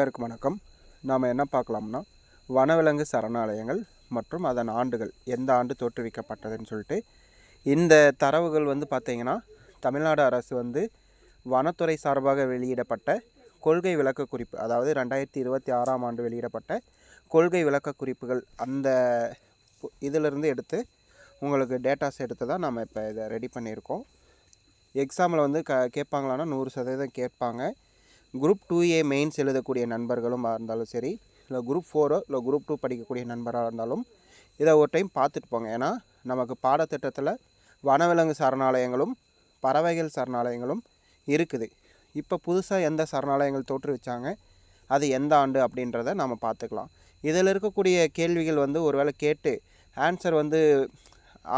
பேருக்கு வணக்கம். நாம் என்ன பார்க்கலாம்னா வனவிலங்கு சரணாலயங்கள் மற்றும் அதன் ஆண்டுகள் எந்த ஆண்டு தோற்றுவிக்கப்பட்டதுன்னு சொல்லிட்டு இந்த தரவுகள் வந்து பார்த்திங்கன்னா தமிழ்நாடு அரசு வந்து வனத்துறை சார்பாக வெளியிடப்பட்ட கொள்கை விளக்க குறிப்பு அதாவது ரெண்டாயிரத்தி இருபத்தி ஆறாம் ஆண்டு வெளியிடப்பட்ட கொள்கை விளக்க குறிப்புகள் அந்த இதிலிருந்து எடுத்து உங்களுக்கு டேட்டாஸ் எடுத்து தான் நம்ம இப்போ இதை ரெடி பண்ணியிருக்கோம். எக்ஸாமில் வந்து க கேட்பாங்களான்னா நூறு சதவீதம் கேட்பாங்க. குரூப் டூ ஏ மெயின்ஸ் எழுதக்கூடிய நண்பர்களும் இருந்தாலும் சரி இல்லை குரூப் ஃபோரோ இல்லை குரூப் டூ படிக்கக்கூடிய நண்பராக இருந்தாலும் இதை ஒரு டைம் பார்த்துட்டு போங்க. ஏன்னா நமக்கு பாடத்திட்டத்தில் வனவிலங்கு சரணாலயங்களும் பறவைகள் சரணாலயங்களும் இருக்குது. இப்போ புதுசாக எந்த சரணாலயங்கள் தோற்றுவிச்சாங்க அது எந்த ஆண்டு அப்படின்றத நம்ம பார்த்துக்கலாம். இதில் இருக்கக்கூடிய கேள்விகள் வந்து ஒருவேளை கேட்டு ஆன்சர் வந்து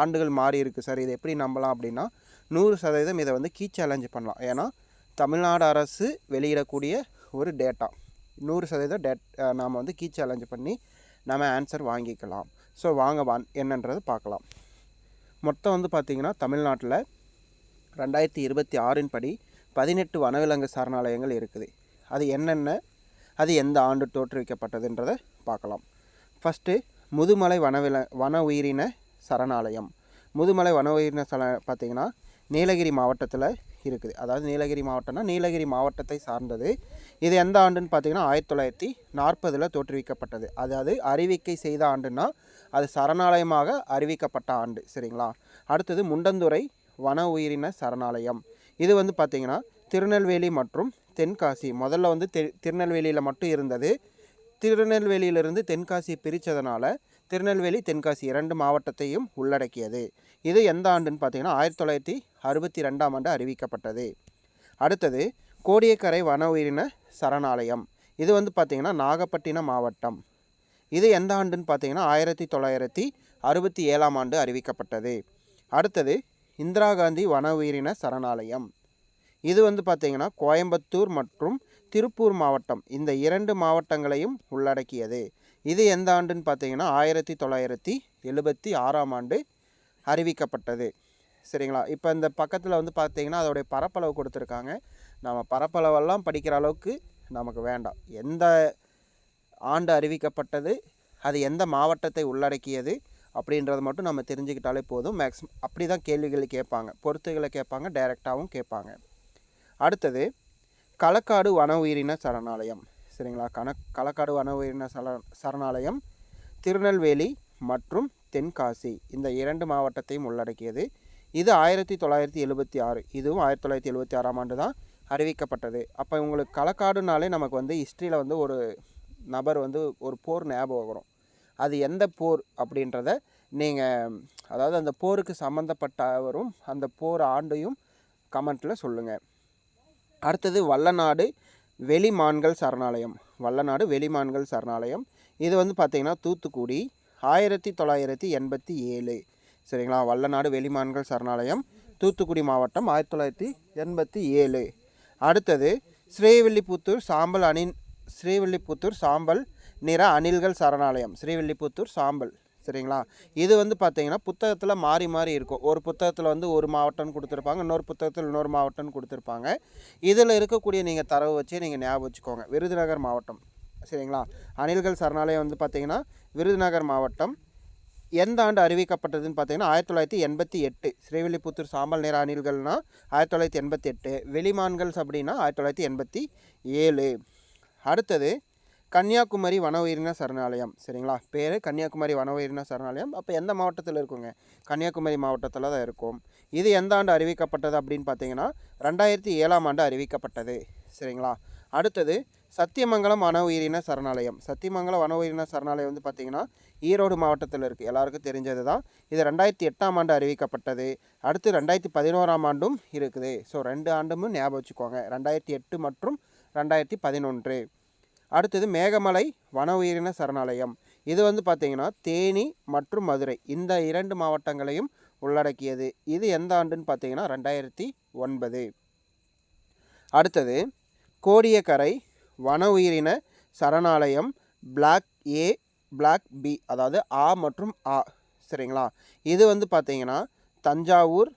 ஆண்டுகள் மாறி இருக்குது சார் இது எப்படி நம்பலாம் அப்படின்னா நூறு சதவீதம் இதை வந்து கீ சேலஞ்சு பண்ணலாம். ஏன்னா தமிழ்நாடு அரசு வெளியிடக்கூடிய ஒரு டேட்டா நூறு சதவீதம் டேட் நாம் வந்து கீ சேலஞ்சு பண்ணி நம்ம ஆன்சர் வாங்கிக்கலாம். ஸோ வாங்க வான் என்னன்றது பார்க்கலாம். மொத்தம் வந்து பார்த்திங்கன்னா தமிழ்நாட்டில் ரெண்டாயிரத்தி இருபத்தி ஆறின் படி பதினெட்டு வனவிலங்கு சரணாலயங்கள் இருக்குது. அது என்னென்ன அது எந்த ஆண்டு தோற்றுவிக்கப்பட்டதுன்றதை பார்க்கலாம். ஃபஸ்ட்டு முதுமலை வனவில வன உயிரின சரணாலயம். முதுமலை வன உயிரின சரண பார்த்திங்கன்னா நீலகிரி மாவட்டத்தில் இருக்குது. அதாவது நீலகிரி மாவட்டம்னா நீலகிரி மாவட்டத்தை சார்ந்தது. இது எந்த ஆண்டுன்னு பார்த்தீங்கன்னா ஆயிரத்தி தொள்ளாயிரத்தி நாற்பதில் தோற்றுவிக்கப்பட்டது. அதாவது அறிவிக்கை செய்த ஆண்டுன்னா அது சரணாலயமாக அறிவிக்கப்பட்ட ஆண்டு சரிங்களா? அடுத்தது முண்டந்துறை வன உயிரின சரணாலயம். இது வந்து பார்த்திங்கன்னா திருநெல்வேலி மற்றும் தென்காசி. முதல்ல வந்து தெ திருநெல்வேலியில் மட்டும் இருந்தது. திருநெல்வேலியிலிருந்து தென்காசி பிரித்ததுனால திருநெல்வேலி தென்காசி இரண்டு மாவட்டத்தையும் உள்ளடக்கியது. இது எந்த ஆண்டுன்னு பார்த்தீங்கன்னா ஆயிரத்தி தொள்ளாயிரத்தி அறுபத்தி ரெண்டாம் ஆண்டு அறிவிக்கப்பட்டது. அடுத்தது கோடியக்கரை வன உயிரின சரணாலயம். இது வந்து பார்த்திங்கன்னா நாகப்பட்டினம் மாவட்டம். இது எந்த ஆண்டுன்னு பார்த்தீங்கன்னா ஆயிரத்தி தொள்ளாயிரத்தி அறுபத்தி ஏழாம் ஆண்டு அறிவிக்கப்பட்டது. அடுத்தது இந்திரா காந்தி வன உயிரின சரணாலயம். இது வந்து பார்த்திங்கன்னா கோயம்புத்தூர் மற்றும் திருப்பூர் மாவட்டம் இந்த இரண்டு மாவட்டங்களையும் உள்ளடக்கியது. இது எந்த ஆண்டுன்னு பார்த்தீங்கன்னா ஆயிரத்தி தொள்ளாயிரத்தி எழுபத்தி ஆறாம் ஆண்டு அறிவிக்கப்பட்டது. சரிங்களா? இப்போ இந்த பக்கத்தில் வந்து பார்த்தீங்கன்னா அதோடைய பரப்பளவு கொடுத்துருக்காங்க. நம்ம பரப்பளவெல்லாம் படிக்கிற அளவுக்கு நமக்கு வேண்டாம். எந்த ஆண்டு அறிவிக்கப்பட்டது அது எந்த மாவட்டத்தை உள்ளடக்கியது அப்படின்றத மட்டும் நம்ம தெரிஞ்சுக்கிட்டாலே போதும். மேக்ஸிமம் அப்படி தான் கேள்விகள் கேட்பாங்க. பொறுத்துகளை கேட்பாங்க டைரெக்டாகவும் கேட்பாங்க. அடுத்தது களக்காடு வன உயிரின சரணாலயம். சரிங்களா? கண களக்காடு வன உயிரின சர சரணாலயம் திருநெல்வேலி மற்றும் தென்காசி. இந்த இரண்டு மாவட்டத்தையும் உள்ளடக்கியது. இது ஆயிரத்தி தொள்ளாயிரத்தி எழுபத்தி ஆறு. இதுவும் ஆயிரத்தி தொள்ளாயிரத்தி எழுபத்தி ஆறாம் ஆண்டு தான் அறிவிக்கப்பட்டது. அப்போ உங்களுக்கு களக்காடுனாலே நமக்கு வந்து ஹிஸ்ட்ரியில் வந்து ஒரு நபர் வந்து ஒரு போர் ஞாபகம் வரும். அது எந்த போர் அப்படின்றத நீங்கள் அதாவது அந்த போருக்கு சம்மந்தப்பட்டவரும் அந்த போர் ஆண்டையும் கமெண்ட்டில் சொல்லுங்கள் அடுத்தது வல்லநாடு வெளிமான்கள் சரணாலயம். வல்லநாடு வெளிமான்கள் சரணாலயம். இது வந்து பார்த்திங்கன்னா தூத்துக்குடி ஆயிரத்தி தொள்ளாயிரத்தி எண்பத்தி ஏழு. சரிங்களா? வல்லநாடு வெளிமான்கள் சரணாலயம் தூத்துக்குடி மாவட்டம் ஆயிரத்தி தொள்ளாயிரத்தி எண்பத்தி ஏழு. அடுத்தது ஸ்ரீவில்லிபுத்தூர் சாம்பல் அணி ஸ்ரீவில்லிபுத்தூர் சாம்பல் நிற அணில்கள் சரணாலயம். ஸ்ரீவில்லிபுத்தூர் சாம்பல். சரிங்களா? இது வந்து பார்த்தீங்கன்னா புத்தகத்தில் மாறி மாறி இருக்கும். ஒரு புத்தகத்தில் வந்து ஒரு மாவட்டம்னு கொடுத்துருப்பாங்க இன்னொரு புத்தகத்தில் இன்னொரு மாவட்டம்னு கொடுத்துருப்பாங்க. இதில் இருக்கக்கூடிய நீங்கள் தரவு வச்சு நீங்கள் ஞாபகம் வச்சுக்கோங்க. விருதுநகர் மாவட்டம் சரிங்களா? அணில்கள் சரணாலயம் வந்து பார்த்தீங்கன்னா விருதுநகர் மாவட்டம். எந்த ஆண்டு அறிவிக்கப்பட்டதுன்னு பார்த்தீங்கன்னா ஆயிரத்தி தொள்ளாயிரத்தி எண்பத்தி எட்டு. ஸ்ரீவில்லிபுத்தூர் சாம்பல் நிற அணில்கள்னா ஆயிரத்தி தொள்ளாயிரத்தி எண்பத்தி எட்டு. வெளிமான்கள் அப்படின்னா ஆயிரத்தி தொள்ளாயிரத்தி எண்பத்தி ஏழு. அடுத்தது கன்னியாகுமரி வன உயிரின சரணாலயம் சரிங்களா? பேர் கன்னியாகுமரி வன உயிரின சரணாலயம். அப்போ எந்த மாவட்டத்தில் இருக்குங்க? கன்னியாகுமரி மாவட்டத்தில் தான் இருக்கும். இது எந்த ஆண்டு அறிவிக்கப்பட்டது அப்படின்னு பார்த்தீங்கன்னா ரெண்டாயிரத்தி ஏழாம் ஆண்டு அறிவிக்கப்பட்டது சரிங்களா? அடுத்தது சத்தியமங்கலம் வன உயிரின சரணாலயம். சத்தியமங்கலம் வன உயிரின சரணாலயம் வந்து பார்த்திங்கன்னா ஈரோடு மாவட்டத்தில் இருக்குது எல்லாருக்கும் தெரிஞ்சது தான் இது ரெண்டாயிரத்தி எட்டாம் ஆண்டு அறிவிக்கப்பட்டது. அடுத்து ரெண்டாயிரத்தி பதினோராம் ஆண்டும் இருக்குது. ஸோ ரெண்டு ஆண்டும் ஞாபகம் வச்சுக்கோங்க. ரெண்டாயிரத்தி எட்டு மற்றும் ரெண்டாயிரத்தி பதினொன்று. அடுத்தது மேகமலை வன உயிரின சரணாலயம். இது வந்து பார்த்திங்கன்னா தேனி மற்றும் மதுரை. இந்த இரண்டு மாவட்டங்களையும் உள்ளடக்கியது. இது எந்த ஆண்டுன்னு பார்த்தீங்கன்னா ரெண்டாயிரத்தி ஒன்பது. அடுத்தது கோடியக்கரை வன உயிரின சரணாலயம் பிளாக் ஏ பிளாக் பி அதாவது ஆ மற்றும் ஆ சரிங்களா? இது வந்து பார்த்திங்கன்னா தஞ்சாவூர்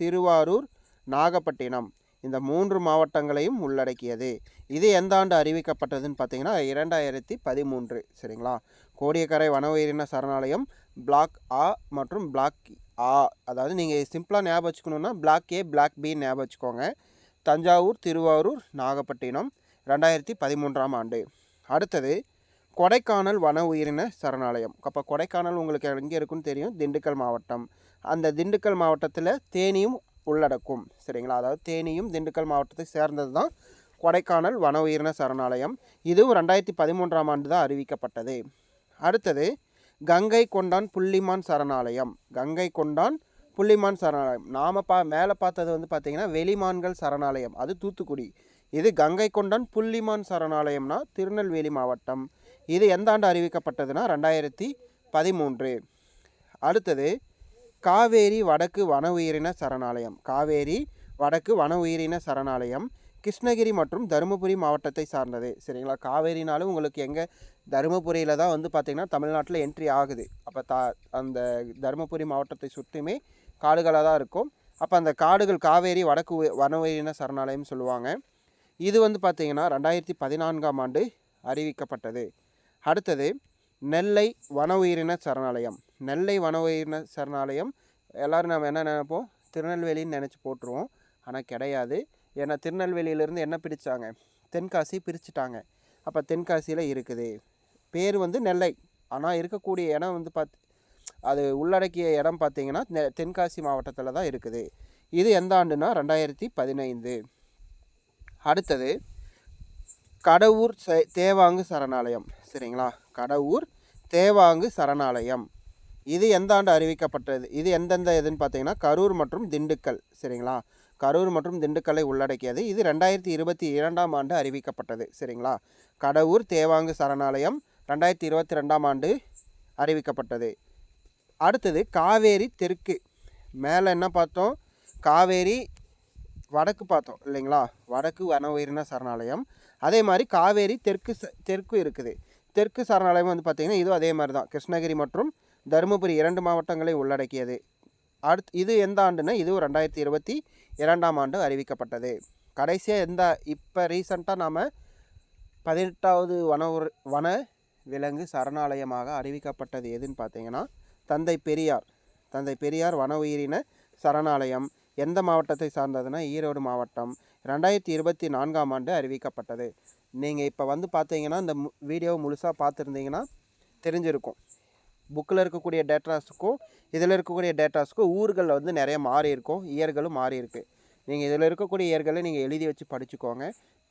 திருவாரூர் நாகப்பட்டினம். இந்த மூன்று மாவட்டங்களையும் உள்ளடக்கியது. இது எந்த ஆண்டு அறிவிக்கப்பட்டதுன்னு பார்த்தீங்கன்னா இரண்டாயிரத்தி பதிமூன்று. சரிங்களா? கோடியக்கரை வன உயிரின சரணாலயம் பிளாக் ஆ மற்றும் பிளாக் ஆ. அதாவது நீங்கள் சிம்பிளாக ஞாபகம் வச்சுக்கணுன்னா பிளாக் ஏ பிளாக் பி ஞாபகம் வச்சுக்கோங்க. தஞ்சாவூர் திருவாரூர் நாகப்பட்டினம் ரெண்டாயிரத்தி பதிமூன்றாம் ஆண்டு. அடுத்தது கொடைக்கானல் வன உயிரின சரணாலயம். அப்போ கொடைக்கானல் உங்களுக்கு எங்கே இருக்குன்னு தெரியும்? திண்டுக்கல் மாவட்டம். அந்த திண்டுக்கல் மாவட்டத்தில் தேனியும் உள்ளடக்கும். சரிங்களா? அதாவது தேனியும் திண்டுக்கல் மாவட்டத்தை சேர்ந்தது தான் கொடைக்கானல் வன உயிரின சரணாலயம். இதுவும் ரெண்டாயிரத்தி பதிமூன்றாம் ஆண்டு தான் அறிவிக்கப்பட்டது. அடுத்தது கங்கை கொண்டான் புள்ளிமான் சரணாலயம். கங்கை கொண்டான் புள்ளிமான் சரணாலயம். நாம் பா மேலே பார்த்தது வந்து பார்த்திங்கன்னா வெளிமான்கள் சரணாலயம். அது தூத்துக்குடி. இது கங்கை கொண்டான் புள்ளிமான் சரணாலயம்னா திருநெல்வேலி மாவட்டம். இது எந்த ஆண்டு அறிவிக்கப்பட்டதுன்னா ரெண்டாயிரத்தி பதிமூன்று. அடுத்தது காவேரி வடக்கு வன உயிரின சரணாலயம். காவேரி வடக்கு வன உயிரின சரணாலயம். கிருஷ்ணகிரி மற்றும் தருமபுரி மாவட்டத்தை சார்ந்தது. சரிங்களா? காவேரினாலும் உங்களுக்கு எங்கே தருமபுரியில் தான் வந்து பார்த்திங்கன்னா தமிழ்நாட்டில் என்ட்ரி ஆகுது. அப்போ தா அந்த தருமபுரி மாவட்டத்தை சுற்றியுமே காடுகளாக தான் இருக்கும். அப்போ அந்த காடுகள் காவேரி வடக்கு உய- வன உயிரின சரணாலயம் சொல்லுவாங்க. இது வந்து பார்த்திங்கன்னா ரெண்டாயிரத்தி பதினான்காம் ஆண்டு அறிவிக்கப்பட்டது. அடுத்தது நெல்லை வன உயிரின சரணாலயம். நெல்லை வன உயிரின சரணாலயம் எல்லோரும் நம்ம என்ன நினைப்போம்? திருநெல்வேலின்னு நினச்சி போட்டுருவோம். ஆனால் கிடையாது. ஏன்னா திருநெல்வேலியிலேருந்து என்ன பிரித்தாங்க தென்காசி பிரிச்சுட்டாங்க. அப்போ தென்காசியில் இருக்குது. பேர் வந்து நெல்லை. ஆனால் இருக்கக்கூடிய இடம் வந்து பார்த்து அது உள்ளடக்கிய இடம் பார்த்தீங்கன்னா தென்காசி மாவட்டத்தில் தான் இருக்குது. இது எந்த ஆண்டுனா ரெண்டாயிரத்தி பதினைந்து. அடுத்தது கடவுர் தேவாங்கு சரணாலயம். சரிங்களா? கடவுர் தேவாங்கு சரணாலயம். இது எந்த ஆண்டு அறிவிக்கப்பட்டது? இது எந்தெந்த இதுன்னு பார்த்தீங்கன்னா கரூர் மற்றும் திண்டுக்கல். சரிங்களா? கரூர் மற்றும் திண்டுக்கல்லை உள்ளடக்கியது. இது ரெண்டாயிரத்தி இருபத்தி இரண்டாம் ஆண்டு அறிவிக்கப்பட்டது. சரிங்களா? கடவுர் தேவாங்கு சரணாலயம் ரெண்டாயிரத்தி இருபத்தி ரெண்டாம் ஆண்டு அறிவிக்கப்பட்டது. அடுத்தது காவேரி தெற்கு. மேலே என்ன பார்த்தோம்? காவேரி வடக்கு பார்த்தோம் இல்லைங்களா? வடக்கு வன உயிரின சரணாலயம். அதே மாதிரி காவேரி தெற்கு ச- தெற்கு இருக்குது. தெற்கு சரணாலயம் வந்து பார்த்திங்கன்னா இதுவும் அதே மாதிரி தான். கிருஷ்ணகிரி மற்றும் தருமபுரி இரண்டு மாவட்டங்களை உள்ளடக்கியது. அடுத்து இது எந்த ஆண்டுன்னா இதுவும் ரெண்டாயிரத்தி இருபத்தி இரண்டாம் ஆண்டு அறிவிக்கப்பட்டது. கடைசியாக எந்த இப்போ ரீசண்டாக நாம் பதினெட்டாவது வன வன விலங்கு சரணாலயமாக அறிவிக்கப்பட்டது எதுன்னு பார்த்தீங்கன்னா தந்தை பெரியார். தந்தை பெரியார் வன உயிரின சரணாலயம். எந்த மாவட்டத்தை சார்ந்ததுன்னா ஈரோடு மாவட்டம். ரெண்டாயிரத்தி இருபத்தி நான்காம் ஆண்டு அறிவிக்கப்பட்டது. நீங்கள் இப்போ வந்து பார்த்தீங்கன்னா இந்த மு வீடியோவை முழுசாக பார்த்துருந்தீங்கன்னா தெரிஞ்சிருக்கும். புக்கில் இருக்கக்கூடிய டேட்டாஸுக்கும் இதில் இருக்கக்கூடிய டேட்டாஸுக்கும் ஊர்கள் வந்து நிறைய மாறி இருக்கும் இயர்களும் மாறி இருக்குது நீங்கள் இதில் இருக்கக்கூடிய இயர்களை நீங்கள் எழுதி வச்சு படிச்சுக்கோங்க.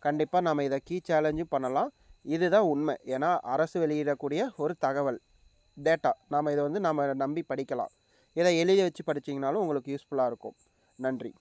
கண்டிப்பாக நம்ம இதை கீ சேலஞ்சும் பண்ணலாம். இதுதான் உண்மை. ஏன்னா அரசு வெளியிடக்கூடிய ஒரு தகவல் டேட்டா. நாம் இதை வந்து நம்ம நம்பி படிக்கலாம். இதை எழுதி வச்சு படிச்சிங்கனாலும் உங்களுக்கு யூஸ்ஃபுல்லாக இருக்கும். நன்றி.